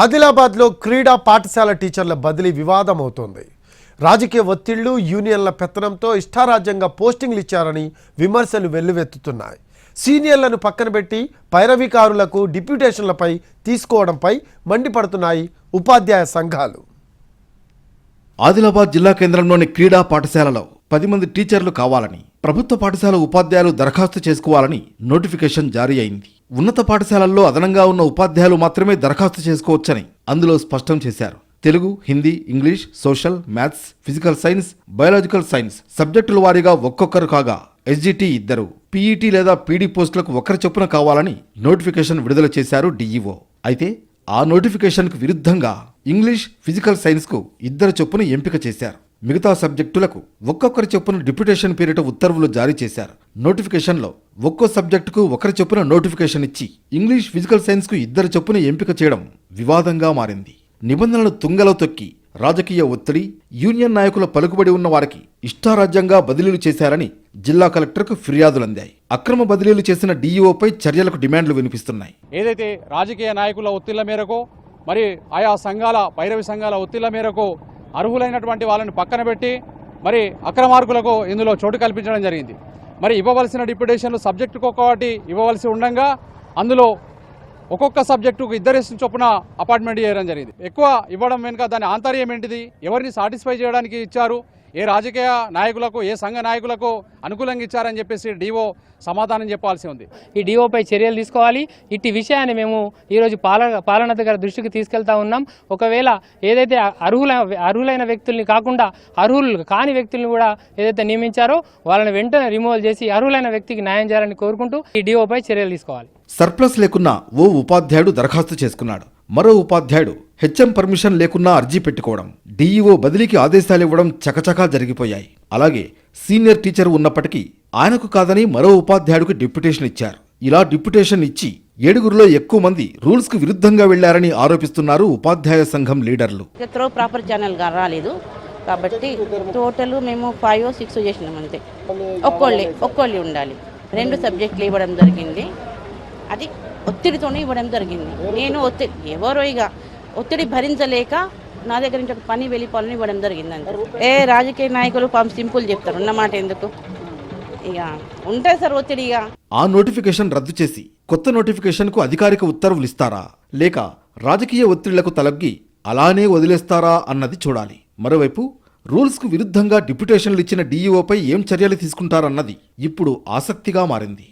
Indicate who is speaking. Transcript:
Speaker 1: ఆదిలాబాద్లో క్రీడా పాఠశాల టీచర్ల బదిలీ వివాదం అవుతోంది రాజకీయ ఒత్తిళ్ళు యూనియన్ల పెత్తనంతో ఇష్టారాజ్యంగా పోస్టింగ్లు ఇచ్చారని విమర్శలు వెల్లువెత్తుతున్నాయి. సీనియర్లను పక్కన పెట్టి పైరవికారులకు డిప్యూటేషన్లపై తీసుకోవడంపై మండిపడుతున్నాయి ఉపాధ్యాయ సంఘాలు.
Speaker 2: ఆదిలాబాద్ జిల్లా కేంద్రంలోని క్రీడా పాఠశాలలో పది మంది టీచర్లు కావాలని ప్రభుత్వ పాఠశాల ఉపాధ్యాయులు దరఖాస్తు చేసుకోవాలని నోటిఫికేషన్ జారీ అయింది. ఉన్నత పాఠశాలల్లో అదనంగా ఉన్న ఉపాధ్యాయులు మాత్రమే దరఖాస్తు చేసుకోవచ్చని అందులో స్పష్టం చేశారు. Telugu Hindi English social maths physical science biological science సబ్జెక్టుల వారీగా ఒక్కొక్కరు కాగా ఎస్జిటి ఇద్దరు పీఈటీ లేదా పీడీ పోస్టులకు ఒకరి చొప్పున కావాలని నోటిఫికేషన్ విడుదల చేశారు డీఈఓ. అయితే ఆ నోటిఫికేషన్కు విరుద్ధంగా ఇంగ్లీష్ ఫిజికల్ సైన్స్కు ఇద్దరు చొప్పున ఎంపిక చేశారు. మిగతా సబ్జెక్టులకు ఒక్కొక్కరి చొప్పున డిప్యుటేషన్ పేరిట ఉత్తర్వులు జారీ చేశారు. నోటిఫికేషన్లో ఒక్కో సబ్జెక్టుకు ఒకరి చొప్పున నోటిఫికేషన్ ఇచ్చి ఇంగ్లీష్ ఫిజికల్ సైన్స్కు ఇద్దరు చొప్పున ఎంపిక చేయడం వివాదంగా మారింది. నిబంధనలు తుంగలో తొక్కి రాజకీయ ఒత్తిడి యూనియన్ నాయకుల పలుకుబడి ఉన్న వారికి ఇష్టారాజ్యంగా బదిలీలు చేశారని జిల్లా కలెక్టర్కు ఫిర్యాదులందాయి. అక్రమ బదిలీలు చేసిన డీఈఓపై చర్యలకు డిమాండ్లు వినిపిస్తున్నాయి.
Speaker 3: ఏదైతే రాజకీయ నాయకుల ఒత్తిళ్ళ మేరకు మరి ఆయా సంఘాల పైరవి సంఘాల ఒత్తిళ్ళ మేరకు అర్హులైనటువంటి వాళ్ళని పక్కన పెట్టి మరి అక్రమార్కులకు ఇందులో చోటు కల్పించడం జరిగింది. మరి ఇవ్వవలసిన డిప్యుటేషన్లు సబ్జెక్టుకు ఒక్కొక్కటి ఇవ్వవలసి ఉండగా అందులో ఒక్కొక్క సబ్జెక్టుకు ఇద్దరేసిన చొప్పున అపార్ట్మెంట్ చేయడం జరిగింది. ఎక్కువ ఇవ్వడం వెనుక దాని ఆంతర్యం ఏంటిది? ఎవరిని సాటిస్ఫై చేయడానికి ఇచ్చారు? ఏ రాజకీయ నాయకులకు ఏ సంఘ నాయకులకు అనుకూలంగా ఇచ్చారని చెప్పేసి డిఓ సమాధానం చెప్పాల్సి ఉంది.
Speaker 4: ఈ డిఓపై చర్యలు తీసుకోవాలి. ఇట్టి విషయాన్ని మేము ఈరోజు పాలన పాలనాధికారి దృష్టికి తీసుకెళ్తా ఉన్నాం. ఒకవేళ ఏదైతే అర్హుల అర్హులైన వ్యక్తుల్ని కాకుండా అర్హులు కాని వ్యక్తుల్ని కూడా ఏదైతే నియమించారో వాళ్ళని వెంటనే రిమూవల్ చేసి అర్హులైన వ్యక్తికి న్యాయం చేయాలని కోరుకుంటూ ఈ డిఓపై చర్యలు తీసుకోవాలి.
Speaker 2: సర్ప్లస్ లేకున్నా ఓ ఉపాధ్యాయుడు దరఖాస్తు చేసుకున్నాడు. మరో ఉపాధ్యాయుడు హెచ్ఎం పర్మిషన్ లేకున్నా అర్జీ పెట్టుకోవడం. డీఈఓ బదిలీకి ఆదేశాలు ఇవ్వడం చకచకా జరిగిపోయాయి. అలాగే సీనియర్ టీచర్ ఉన్నప్పటికీ ఆయనకు కాదని మరో ఉపాధ్యాయుడికి డిప్యుటేషన్ ఇచ్చారు. ఇలా డిప్యుటేషన్ ఇచ్చి ఏడుగురులో ఎక్కువ మంది రూల్స్కు విరుద్ధంగా వెళ్ళారని ఆరోపిస్తున్నారు ఉపాధ్యాయ సంఘం లీడర్లు.
Speaker 5: త్రో ప్రాపర్ ఛానల్గా రాలేదు. కాబట్టి టోటల్ మేము ఫైవ్ సిక్స్ చేసినాం అంతే. ఒక్కోళ్ళే ఒక్కోళ్ళే ఉండాలి. రెండు సబ్జెక్టులు ఇవ్వడం జరిగింది. అది ఒత్తిడితోనే ఇవ్వడం జరిగింది. నేను ఒత్తిడి ఎవరో ఇక ఒత్తిడి భరించలేక నా దగ్గర నుంచి ఒక పని వెళ్ళిపోవాలని ఇవ్వడం జరిగిందండి ఏ రాజకీయ నాయకులు పాపం సింపుల్ చెప్తారు ఉన్నమాట ఎందుకు? ఇక ఉంటాయి సార్ ఒత్తిడి ఇక.
Speaker 2: ఆ నోటిఫికేషన్ రద్దు చేసి కొత్త నోటిఫికేషన్కు అధికారిక ఉత్తర్వులు ఇస్తారా? లేక రాజకీయ ఒత్తిళ్ళకు తలగ్గి అలానే వదిలేస్తారా అన్నది చూడాలి. మరోవైపు రూల్స్కు విరుద్ధంగా డిప్యుటేషన్లు ఇచ్చిన డీఈఓపై ఏం చర్యలు తీసుకుంటారన్నది ఇప్పుడు ఆసక్తిగా మారింది.